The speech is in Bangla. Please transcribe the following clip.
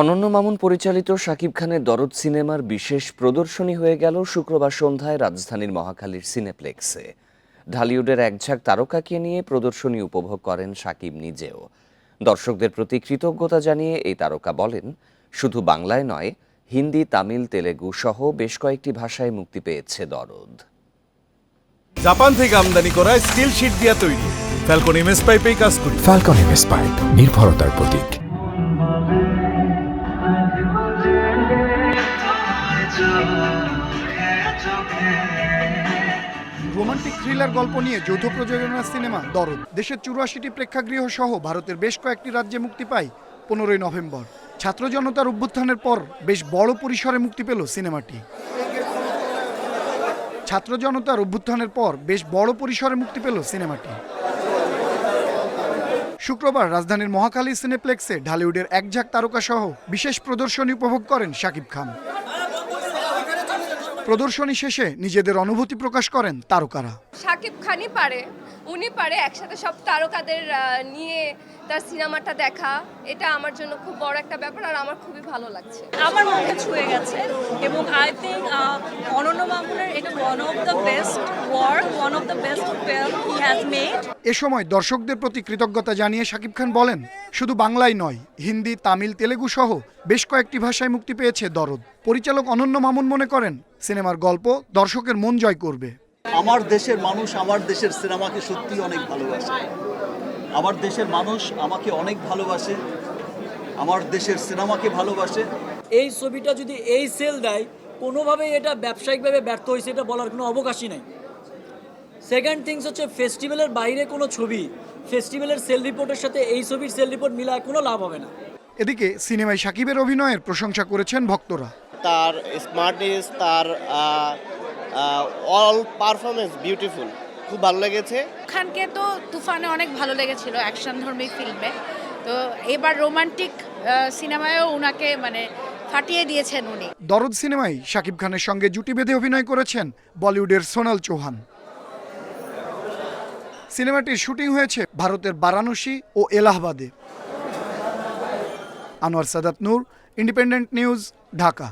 অনন্য মামুন পরিচালিত শাকিব খানের দরদ সিনেমার বিশেষ প্রদর্শনী হয়ে গেল শুক্রবার সন্ধ্যায় রাজধানীর মহাখালীর সিনেপ্লেক্সে। ঢালিউডের একঝাঁক তারকাকে নিয়ে প্রদর্শনী উপভোগ করেন শাকিব নিজেও। দর্শকদের প্রতি কৃতজ্ঞতা জানিয়ে এই তারকা বলেন শুধু বাংলায় নয় হিন্দি তামিল তেলেগু সহ বেশ কয়েকটি ভাষায় মুক্তি পেয়েছে দরদ। জাপান থেকে আমদানি করা স্টিল শিট দিয়া তৈরি। ফ্যালকন এমএস পাইপেই কাজ করি। ফ্যালকন এমএস পাইপ নির্ভরতার প্রতীক। রোমান্টিক থ্রিলার গল্প নিয়ে যৌথ প্রযোজনার সিনেমা দরদ। দেশের চুরাশিটি প্রেক্ষাগৃহ সহ ভারতের বেশ কয়েকটি রাজ্যে মুক্তি পায় পনেরোই নভেম্বর। ছাত্র জনতার অভ্যুত্থানের পর বেশ বড় পরিসরে মুক্তি পেল সিনেমাটি। ছাত্র জনতার অভ্যুত্থানের পর বেশ বড় পরিসরে মুক্তি পেল সিনেমাটি। শুক্রবার রাজধানীর মহাকালী সিনেপ্লেক্সে ঢালিউডের একঝাক তারকা সহ বিশেষ প্রদর্শনী উপভোগ করেন শাকিব খান। প্রদর্শনী শেষে নিজেদের অনুভূতি প্রকাশ করেন তারকারা। শাকিব খানই পারে উনি পারে একসাথে সব তারকাদের নিয়ে তার সিনেমাটা দেখা। এটা আমার জন্য খুব বড় একটা ব্যাপার আর আমার খুবই ভালো লাগছে। আমার মনকে ছুঁয়ে গেছে এবং আই থিঙ্ক অনন্য মামুনের এটা one of the best work one of the best film he has made এ সময় দর্শকদের প্রতি কৃতজ্ঞতা জানিয়ে শাকিব খান বলেন শুধু বাংলায় নয় হিন্দি তামিল তেলেগু সহ বেশ কয়েকটি ভাষায় মুক্তি পেয়েছে দরদ। পরিচালক অনন্য মামুন মনে করেন সিনেমার গল্প দর্শকের মন জয় করবে। আমার দেশের মানুষ আমার দেশের সিনেমাকে সত্যি অনেক ভালোবাসে। আমার দেশের মানুষ আমাকে অনেক ভালোবাসে আমার দেশের সিনেমাকে ভালোবাসে। এই ছবিটা যদি এই সেল দেয় কোনোভাবেই এটা ব্যবসায়িকভাবে ব্যর্থ হয়েছে এটা বলার কোনো অবকাশই নাই। সেকেন্ড থিংস হচ্ছে ফেস্টিভ্যালের বাইরে কোনো ছবি ফেস্টিভ্যালের সেল রিপোর্টের সাথে এই ছবির সেল রিপোর্ট মিলায় কোনো লাভ হবে না। এদিকে সিনেমায় সাকিবের অভিনয়ের প্রশংসা করেছেন ভক্তরা। তার স্মার্টনেস তার অল পারফরমেন্স বিউটিফুল খুব ভালো লেগেছে। খানকে তো তুফানে অনেক ভালো লেগেছিল অ্যাকশন ধর্মী ফিল্মে। তো এবার রোমান্টিক সিনেমায়ও উনাকে মানে ফাটিয়ে দিয়েছেন উনি। দরদ সিনেমায় শাকিব খানের সঙ্গে জুটি বেঁধে অভিনয় করেছেন বলিউডের সোনাল চৌহান। সিনেমাটির শুটিং হয়েছে ভারতের বারাণসী ও এলাহাবাদে। Anwar Sadat Noor independent news Dhaka.